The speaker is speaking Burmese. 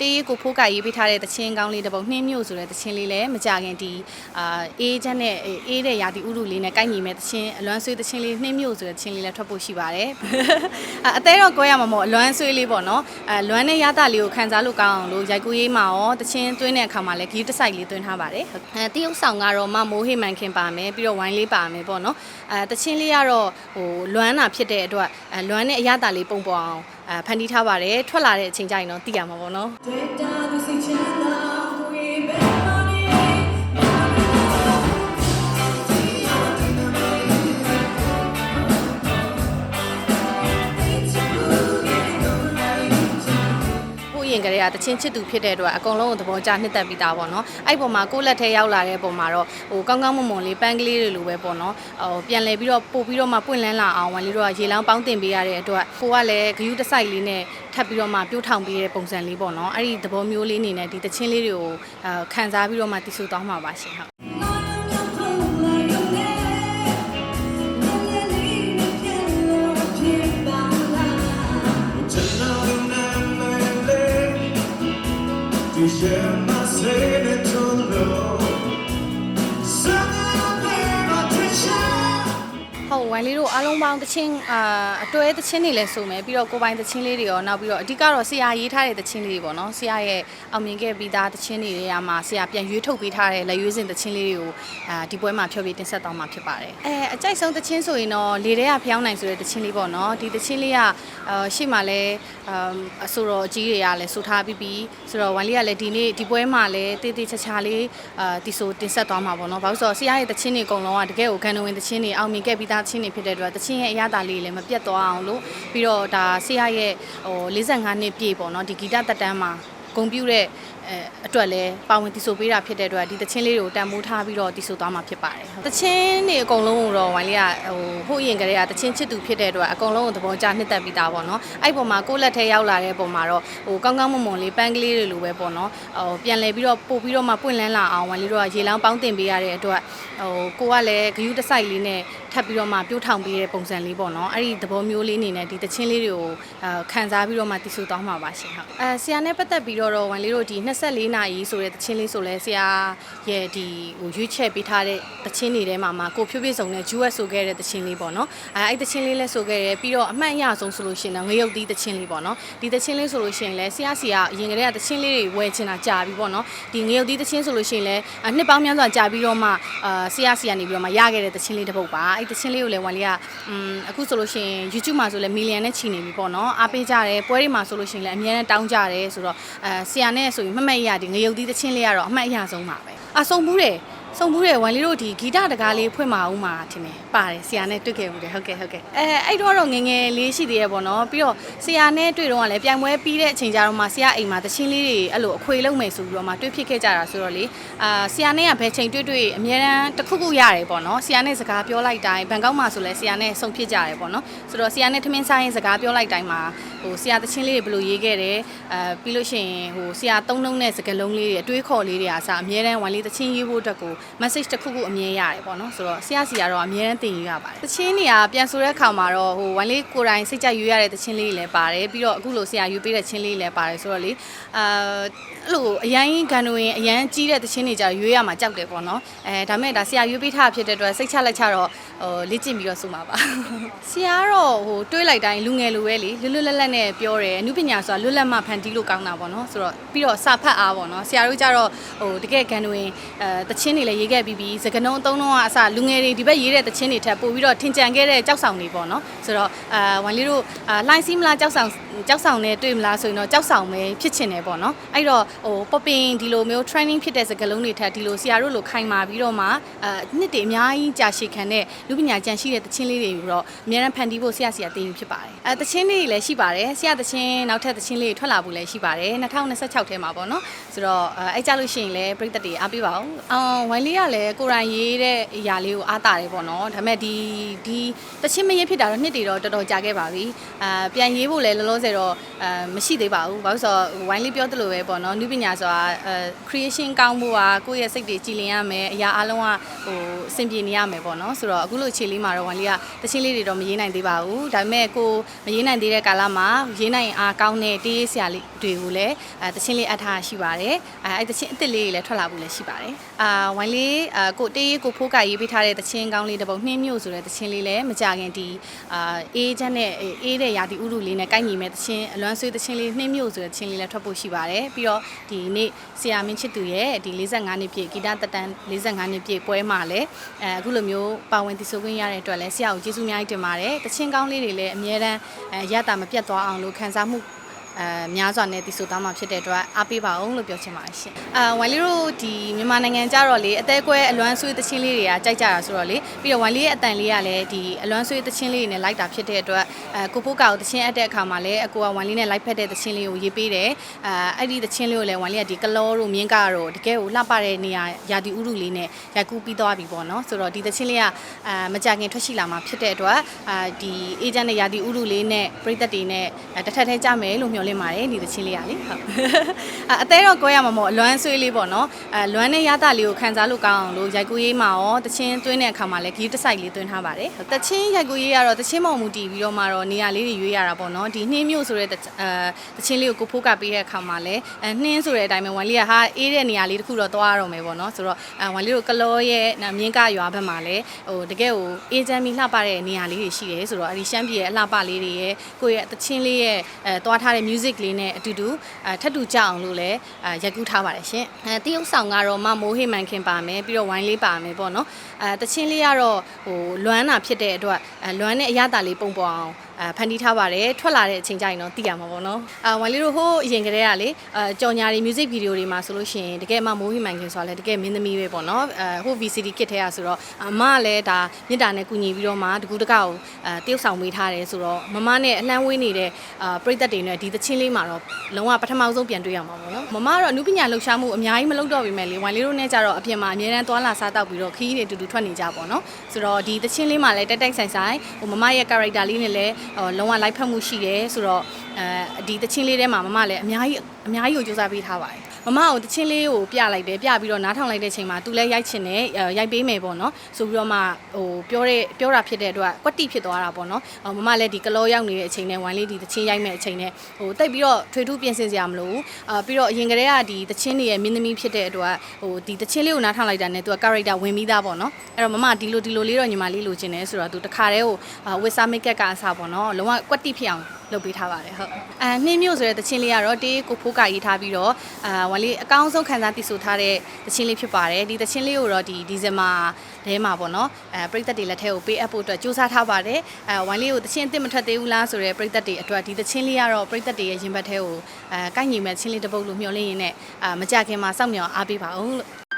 တေးကိုဖိုးကရေးပေးထားတဲ့တချင်းကောင်းလေးတစ်ပုဒ်နှင်းမြို့ဆိုတဲ့တချင်းလေးလည်းမကြခင်ဒီအာအေးချက်နဲ့အေးတဲ့ရာသီဥတုလေးနဲ့ကိုက်ညီမဲ့တချင်းအလွမ်းဆွေးတချင်းလေးနှင်းမြို့ဆိုတဲ့တချင်းလေးလည်းထွက်ဖို့ရှိပါတယ်အအသေးတော့ကွဲရမှာမဟုတ်အလွမ်းဆွေးလေးပေါ့နော်အလွမ်းနဲ့ရတာလေးကိုခံစားလို့ကောင်းအောင်လို့ရိုက်ကူးရေးမှာရောတချင်းသွင်းတဲ့အခါမှာလည်းဂီတဆိုင်လေးသွင်းထားပါတယ်အဲတရုပ်ဆောင်ကတော့မမိုးဟိမန်ခင်ပါမယ်ပြီးတော့ဝိုင်းလေးပါမယ်ပေါ့နော်အဲတချင်းလေးကတော့ဟိုလွမ်းတာဖြစ်တဲ့အတွက်အဲလွမ်းနဲ့အရတာလေးပုံပေါ်အောင် အဲဖန်တီးထားပါတယ်ထွက်လာတဲ့အချိန်ကျရင်တော့သိရမှာပေါ့နော် ကိုရင်ကလေးကတချင်းချစ်သူဖြစ်တဲ့အတွက်အကုန်လုံးကိုသဘောကျနှစ်သက်ပြီးသားပေါ့နော်အဲ့ပေါ်မှာကိုယ့်လက်ထဲရောက်လာတဲ့ပုံမှာတော့ဟိုကောင်းကောင်းမွန်မွန်လေးပန်းကလေးတွေလိုပဲပေါ့နော်ဟိုပြန်လဲပြီးတော့ပို့ပြီးတော့မှပွင့်လန်းလာအောင်ဝန်လေးတို့ကရေလောင်းပေါင်းတင်ပေးရတဲ့အတွက်ကိုကလည်းဂယူးတစ်ဆိုင်လေးနဲ့ထပ်ပြီးတော့မှပြုတ်ထောင်ပေးတဲ့ပုံစံလေးပေါ့နော်အဲ့ဒီသဘောမျိုးလေးအနေနဲ့ဒီတချင်းလေးတွေကိုအာခံစားပြီးတော့မှတည်ဆူသွားမှာပါရှင်ဟုတ် Siema, ဟုတ်ဝိုင်းလေးတို့အားလုံးပေါင်းတချင်းအာအတွဲတချင်းတွေလည်းစုံမယ်ပြီးတော့ကိုယ်ပိုင်တချင်းလေးတွေရောနောက်ပြီးတော့အဓိကတော့ဆရာရေးထားတဲ့တချင်းလေးတွေပေါ့နော်ဆရာရဲ့အောင်မြင်ခဲ့ပြီးသားတချင်းတွေတွေကမှဆရာပြန်ရွေးထုတ်ပေးထားတဲ့လက်ရွေးစင်တချင်းလေးတွေကိုအာဒီပွဲမှာဖျော်ဖြေတင်ဆက်သွားမှာဖြစ်ပါတယ်အဲအကြိုက်ဆုံးတချင်းဆိုရင်တော့လေထဲကဖျောင်းနိုင်ဆိုတဲ့တချင်းလေးပေါ့နော်ဒီတချင်းလေးကအာရှေ့မှာလည်းအမ်အဆိုတော်အကြီးတွေကလည်းဆိုထားပြီးပြီးဆိုတော့ဝိုင်းလေးကလည်းဒီနေ့ဒီပွဲမှာလည်းတေးသေးချာချာလေးအာဒီဆိုတင်ဆက်သွားမှာပေါ့နော်ဘာလို့ဆိုတော့ဆရာရဲ့တချင်းတွေအကုန်လုံးကတကယ်ကိုဂန်နဝင်တချင်းတွေအောင်မြင်ခဲ့ပြီးသားတချင်းတွေဖြစ်တဲ့အတွက်တချင်းရဲ့အရသာလေးလည်းမပြတ်သွားအောင်လို့ပြီးတော့ဒါဆရာရဲ့ဟို45နှစ်ပြည့်ပေါ့နော်ဒီဂီတတက်တန်းမှာဂုံပြူတဲ့အဲ အတွက်လည်းပါဝင်တီဆိုပေးတာဖြစ်တဲ့အတွက်ဒီတချင်းလေးတွေကိုတန်မိုးထားပြီးတော့တီဆိုသွားမှာဖြစ်ပါတယ်။တချင်းတွေအကုန်လုံးကိုတော့ဝိုင်းလေးကဟိုဟိုအရင်ကတည်းကတချင်းချစ်သူဖြစ်တဲ့အတွက်အကုန်လုံးကိုသဘောကျနှစ်သက်ပြီးသားပေါ့နော်။အဲ့ပုံမှာကိုယ့်လက်ထဲရောက်လာတဲ့ပုံမှာတော့ဟိုကောင်းကောင်းမွန်မွန်လေးပန်းကလေးတွေလိုပဲပေါ့နော်။ဟိုပြန်လဲပြီးတော့ပို့ပြီးတော့မှပွင့်လန်းလာအောင်ဝိုင်းလေးတို့ကရေလောင်းပေါင်းတင်ပေးရတဲ့အတွက်ဟိုကိုကလည်းဂယူးတစ်ဆိုင်လေးနဲ့ထပ်ပြီးတော့မှပြိုးထောင်ပေးတဲ့ပုံစံလေးပေါ့နော်။အဲ့ဒီသဘောမျိုးလေးအနေနဲ့ဒီတချင်းလေးတွေကိုအာခံစားပြီးတော့မှတီဆိုသွားမှာပါရှင်ဟုတ်။အဲဆရာနဲ့ပတ်သက်ပြီးတော့ဝိုင်းလေးတို့ဒီ24နာရီဆိုတဲ့တချင်းလေးဆိုလဲဆရာရဲ့ဒီဟိုရွေးချက်ပေးထားတဲ့တချင်းတွေထဲမှာမှာကိုဖြိုးပြစုံနဲ့ US ဆိုခဲ့တဲ့တချင်းလေးပေါ့နော်အဲအဲ့တချင်းလေးလဲဆိုခဲ့တယ်ပြီးတော့အမှတ်အရဆုံးဆိုလို့ရှိရင်တော့ငရုတ်သီးတချင်းလေးပေါ့နော်ဒီတချင်းလေးဆိုလို့ရှိရင်လဲဆရာစီကအရင်ကတည်းကတချင်းလေးတွေဝယ်ချင်တာကြာပြီပေါ့နော်ဒီငရုတ်သီးတချင်းဆိုလို့ရှိရင်လဲအနှစ်ပေါင်းများစွာကြာပြီးတော့မှအာဆရာစီကနေပြီးတော့မှရခဲ့တဲ့တချင်းလေးတစ်ပုဒ်ပါအဲ့တချင်းလေးကိုလဲဝန်လေးကအမ်အခုဆိုလို့ရှိရင် YouTube မှာဆိုလဲမီလီယံနဲ့ချီနေပြီပေါ့နော်အားပေးကြတယ်ပွဲတွေမှာဆိုလို့ရှိရင်လဲအများနဲ့တောင်းကြတယ်ဆိုတော့အဲဆရာနဲ့ဆိုရင်မှတ်မှတ်ရဒီငရုတ်သီးတချင်းလေးကတော့အမှတ်အရဆုံးပါပဲအဆုံဘူးတယ် စုံဘူးတယ်ဝန်လေးတို့ဒီဂီတတကားလေးဖွင့်မအောင်မှာထင်တယ်ပါတယ်ဆရာနဲ့တွေ့ခဲ့ဘူးတယ်ဟုတ်ကဲ့ဟုတ်ကဲ့အဲအဲ့တော့တော့ငယ်ငယ်လေးရှိသေးရဲ့ပေါ့နော်ပြီးတော့ဆရာနဲ့တွေ့တော့ကလည်းပြိုင်ပွဲပြီးတဲ့အချိန်ကျတော့မှဆရာအိမ်မှာတချင်းလေးတွေအဲ့လိုအခွေလုံးမယ်ဆိုပြီးတော့မှတွေ့ဖြစ်ခဲ့ကြတာဆိုတော့လေအာဆရာနဲ့ကဘယ်ချိန်တွေ့တွေ့အများတန်းတစ်ခုခုရတယ်ပေါ့နော်ဆရာနဲ့စကားပြောလိုက်တိုင်းဘန်ကောက်မှာဆိုလဲဆရာနဲ့ဆုံဖြစ်ကြတယ်ပေါ့နော်ဆိုတော့ဆရာနဲ့ထမင်းဆိုင်ရင်စကားပြောလိုက်တိုင်းမှာဟိုဆရာတချင်းလေးတွေဘယ်လိုရေးခဲ့တယ်အဲပြီးလို့ရှိရင်ဟိုဆရာသုံးလုံးနဲ့စကားလုံးလေးတွေအတွေးခေါ်လေးတွေအားစအများတန်းဝန်လေးတချင်းရေးဖို့အတွက်ကို message တစ်ခုခုအမြဲရတယ်ပေါ့နော်ဆိုတော့ဆရာစီကတော့အမြဲတမ်းတင်ယူရပါတယ်တချင်းတွေကပြန်ဆိုတဲ့အခါမှာတော့ဟိုဝန်လေးကိုယ်တိုင်စိတ်ကြရွေးရတဲ့တချင်းလေးတွေလည်းပါတယ်ပြီးတော့အခုလိုဆရာရွေးပေးတဲ့ချင်းလေးတွေလည်းပါတယ်ဆိုတော့လေအာအဲ့လိုအရန်ဂန်နဝင်အရန်ကြီးတဲ့တချင်းတွေကြရွေးရမှာကြောက်တယ်ပေါ့နော်အဲဒါမဲ့ဒါဆရာရွေးပေးထားဖြစ်တဲ့အတွက်စိတ်ချလက်ချတော့ဟိုလေ့ကျင့်ပြီးတော့ဆိုမှာပါဆရာကတော့ဟိုတွေးလိုက်တိုင်းလူငယ်လိုပဲလေလွတ်လွတ်လပ်လပ်နဲ့ပြောတယ်အမှုပညာဆိုတာလွတ်လပ်မှဖန်တီးလို့ကောင်းတာပေါ့နော်ဆိုတော့ပြီးတော့စာဖတ်အားပေါ့နော်ဆရာတို့ကြတော့ဟိုတကယ်ဂန်နဝင်အဲတချင်းတွေလည်းရေးခဲ့ပြီးပြီးစကနုံအသုံးလုံးကအစလူငယ်တွေဒီဘက်ရေးတဲ့တချင်းတွေထက်ပို့ပြီးတော့ထင်ကြံခဲ့တဲ့ကြောက်ဆောင်တွေပေါ့နော်ဆိုတော့အာဝန်လေးတို့အာလှိုင်းစီးမလားကြောက်ဆောင်ကြောက်ဆောင်နဲ့တွေ့မလားဆိုရင်တော့ကြောက်ဆောင်ပဲဖြစ်ချင်တယ်ပေါ့နော်အဲ့တော့ဟိုပပင်ဒီလိုမျိုး training ဖြစ်တဲ့စကလုံးတွေထက်ဒီလိုဆရာတို့လိုခိုင်မာပြီးတော့မှအာနှစ်တွေအများကြီးကြာရှည်ခံတဲ့လူပညာကြံရှိတဲ့တချင်းလေးတွေကိုတော့အများအားဖန်တီးဖို့ဆရာဆရာတင်ယူဖြစ်ပါတယ်အဲတချင်းလေးတွေလည်းရှိပါတယ်ဆရာတချင်းနောက်ထပ်တချင်းလေးတွေထွက်လာဖို့လည်းရှိပါတယ်2026ထဲမှာပေါ့နော်ဆိုတော့အဲအဲ့ကြလို့ရှိရင်လည်းပြိသက်တွေအားပေးပါအောင်အော်ဝိုင်င်လေးကလည်းကိုရိုင်းရေးတဲ့အရာလေးကိုအားတာတယ်ပေါ့နော်ဒါပေမဲ့ဒီဒီတချင်းမရေးဖြစ်တာတော့နှစ်တည်တော့တော်တော်ကြာခဲ့ပါပြီအာပြန်ရေးဖို့လည်းလောလောဆယ်တော့အာမရှိသေးပါဘူးဘာလို့ဆိုတော့ဝိုင်းလေးပြောသလိုပဲပေါ့နော်နုပညာဆိုတာအဲ creation ကောင်းဖို့ကကိုယ့်ရဲ့စိတ်တွေကြည်လင်ရမယ်အရာအလုံးကဟိုအဆင်ပြေနေရမယ်ပေါ့နော်ဆိုတော့အခုလိုအခြေလေးမှာတော့ဝိုင်းလေးကတချင်းလေးတွေတော့မရေးနိုင်သေးပါဘူးဒါပေမဲ့ကိုမရေးနိုင်သေးတဲ့ကာလမှာရေးနိုင်အားကောင်းတဲ့တေးရေးဆရာလေးတွေကိုလည်းအဲတချင်းလေးအပ်ထားရှိပါတယ်အဲအဲ့တချင်းအစ်စ်လေးတွေလည်းထွက်လာဖို့လည်းရှိပါတယ်အာဝိုင်းလေးအာကိုတေးရေးကိုဖိုးကရေးပေးထားတဲ့တချင်းကောင်းလေးတစ်ပုဒ်နှင်းမြို့ဆိုတဲ့တချင်းလေးလည်းမကြခင်ဒီအာအေးချမ်းတဲ့အေးတဲ့ရာသီဥတုလေးနဲ့ကိုက်ညီမဲ့တချင်းအလွမ်းဆွေးတချင်းလေးနှင်းမြို့ဆိုတဲ့တချင်းလေးလည်းထွက်ဖို့ရှိပါတယ်ပြီးတော့ဒီနေ့ဆရာမင်းချစ်သူရဲ့ဒီ45နှစ်ပြည့်ဂီတတက်တန်း45နှစ်ပြည့်ပွဲမှာလည်းအဲအခုလိုမျိုးပါဝင်တည်ဆိုခွင့်ရတဲ့အတွက်လည်းဆရာကိုကျေးဇူးအများကြီးတင်ပါတယ်တချင်းကောင်းလေးတွေလည်းအများတန်းအဲရတာမပြတ်သွားအောင်လို့ခံစားမှု အဲများစွာနဲ့တည်ဆိုသားမှာဖြစ်တဲ့အတွက်အားပေးပါအောင်လို့ပြောချင်ပါတယ်ရှင်။အာဝိုင်လေးတို့ဒီမြန်မာနိုင်ငံကြတော့လေအသေးကွဲအလွမ်းဆွေးသချင်းလေးတွေကကြိုက်ကြတာဆိုတော့လေပြီးတော့ဝိုင်လေးရဲ့အတန်လေးကလည်းဒီအလွမ်းဆွေးသချင်းလေးတွေနဲ့လိုက်တာဖြစ်တဲ့အတွက်အဲကိုဖိုးကောက်သချင်းအပ်တဲ့အခါမှာလည်းအကိုကဝိုင်လေးနဲ့လိုက်ဖက်တဲ့သချင်းလေးကိုရေးပေးတယ်။အာအဲ့ဒီသချင်းလေးကိုလည်းဝိုင်လေးကဒီကလောတို့မြင်းကားတို့တကယ်ကိုလှပတဲ့နေရာရာဒီဥရုလေးနဲ့ရိုက်ကူးပြီးသွားပြီပေါ့နော်။ဆိုတော့ဒီသချင်းလေးကအာမကြခင်ထွက်ရှိလာမှာဖြစ်တဲ့အတွက်အာဒီအေဂျင့်နဲ့ရာဒီဥရုလေးနဲ့ပြည်သက်တွေနဲ့တစ်ထက်ထဲကြမယ်လို့မျှော်လင့်ပါတယ်ဒီသချင်းလေးကလေဟုတ်အအသေးတော့ကိုရမှာမဟုတ်အလွမ်းဆွေးလေးပေါ့နော်အဲလွမ်းနဲ့ရတာလေးကိုခံစားလို့ကောင်းအောင်လို့ရိုက်ကူးရေးမှာရောတချင်းသွင်းတဲ့အခါမှာလည်းဂီးတစ်ဆိုင်လေးသွင်းထားပါတယ်တချင်းရိုက်ကူးရေးကတော့တချင်းမောင်မူတည်ပြီးတော့မှတော့နေရာလေးတွေရွေးရတာပေါ့နော်ဒီနှင်းမျိုးဆိုတဲ့တအဲတချင်းလေးကိုကိုဖိုးကပေးတဲ့အခါမှာလည်းအဲနှင်းဆိုတဲ့အတိုင်းပဲဝန်လေးကဟာအေးတဲ့နေရာလေးတစ်ခုတော့သွားရတော့မယ်ပေါ့နော်ဆိုတော့အဲဝန်လေးတို့ကလောရဲ့နာမြင်းကရွာဘက်မှာလည်းဟိုတကယ်ကိုအေးချမ်းပြီးလှပတဲ့နေရာလေးတွေရှိတယ်ဆိုတော့အဲဒီရှမ်းပြည်ရဲ့အလှပလေးတွေရဲ့ကိုယ့်ရဲ့တချင်းလေးရဲ့အဲသွားထားတဲ့ music လေးနဲ့အတူတူအဲထပ်တူကြအောင်လို့လည်းအဲရိုက်ကူးထားပါတယ်ရှင်အဲတရုပ်ဆောင်ကတော့မမိုးဟိမန်ခင်ပါမယ်ပြီးတော့ဝိုင်းလေးပါမယ်ပေါ့နော်အဲတချင်းလေးကတော့ဟိုလွမ်းတာဖြစ်တဲ့အတွက်အဲလွမ်းနဲ့အရသာလေးပုံပေါ်အောင်အဲ ဖန်တီးထားပါတယ်ထွက်လာတဲ့အချိန်ကျရင်တော့သိရမှာပေါ့နော်အာဝိုင်းလေးတို့ဟိုးအရင်ကတည်းကလေအဲကြော်ညာတွေ music video တွေမှာဆိုလို့ရှိရင်တကယ်မှမိုးဟိမန်ခင်ဆိုတာလည်းတကယ်မင်းသမီးပဲပေါ့နော်အဲဟို VCD kit ထဲကဆိုတော့အမကလည်းဒါမြစ်တာနဲ့ကူညီပြီးတော့မှတကူတကောက်အဲတရုပ်ဆောင်ပေးထားတယ်ဆိုတော့မမနဲ့အလှမ်းဝေးနေတဲ့အာပရိသတ်တွေနဲ့ဒီသချင်းလေးမှာတော့လုံးဝပထမဆုံးပြန်တွေ့ရမှာပေါ့နော်မမကတော့အမှုပညာလှူရှားမှုအများကြီးမလုပ်တော့ပေမဲ့လေဝိုင်လေးတို့နဲ့ကြတော့အပြင်မှာအများတန်းသွားလာစားတောက်ပြီးတော့ခီးတွေတူတူထွက်နေကြပေါ့နော်ဆိုတော့ဒီသချင်းလေးမှာလည်းတက်တက်ဆိုင်ဆိုင်ဟိုမမရဲ့ character လေးနဲ့လည်းဟိုလုံးဝ live ဖတ်မှုရှိတယ်ဆိုတော့အဲဒီသချင်းလေးထဲမှာမမလည်းအများကြီးအများကြီးကိုစူးစမ်းပေးထားပါတယ် မမကိုတချင်းလေးကိုပြလိုက်တယ်ပြပြီးတော့နားထောင်လိုက်တဲ့ချိန်မှာသူလည်းရိုက်ချင်တယ်ရိုက်ပေးမယ်ပေါ့နော်ဆိုပြီးတော့မှဟိုပြောတဲ့ပြောတာဖြစ်တဲ့အတွက်ကွက်တိဖြစ်သွားတာပေါ့နော်ဟိုမမလည်းဒီကလောရောက်နေတဲ့အချိန်နဲ့ဝိုင်းလေးဒီတချင်းရိုက်မဲ့အချိန်နဲ့ဟိုတိတ်ပြီးတော့ထွေထူးပြင်ဆင်စရာမလိုဘူးအာပြီးတော့အရင်ကတည်းကဒီတချင်းတွေရဲ့မင်းသမီးဖြစ်တဲ့အတွက်ဟိုဒီတချင်းလေးကိုနားထောင်လိုက်တာနဲ့သူက character ဝင်ပြီးသားပေါ့နော်အဲ့တော့မမဒီလိုဒီလိုလေးတော့ညီမလေးလိုချင်တယ်ဆိုတော့သူတခါတည်းကိုဝစ်ဆာမိတ်ကက်ကအစားပေါ့နော်လုံးဝကွက်တိဖြစ်အောင် လုပ်ပေးထားပါတယ်ဟုတ်အဲနှင်းမျိုးဆိုတဲ့တချင်းလေးကတော့တေးကိုဖိုးကရေးထားပြီးတော့အာဝါလေးအကောင်းဆုံးခံစားသိဆိုထားတဲ့တချင်းလေးဖြစ်ပါတယ်ဒီတချင်းလေးကိုတော့ဒီဒီဇင်ဘာထဲမှာပေါ့နော်အဲပရိသတ်တွေလက်ထဲကိုပေးအပ်ဖို့အတွက်စူးစမ်းထားပါတယ်အဲဝိုင်းလေးကိုတချင်းအစ်စ်မထွက်သေးဘူးလားဆိုတဲ့ပရိသတ်တွေအတွက်ဒီတချင်းလေးကတော့ပရိသတ်တွေရဲ့ရင်ဘတ်ထဲကိုအဲကိုက်ညီမဲ့ချင်းလေးတစ်ပုတ်လို့မျှော်လင့်ရင်းနဲ့အာမကြခင်မှာစောင့်မျှော်အားပေးပါအောင်လို့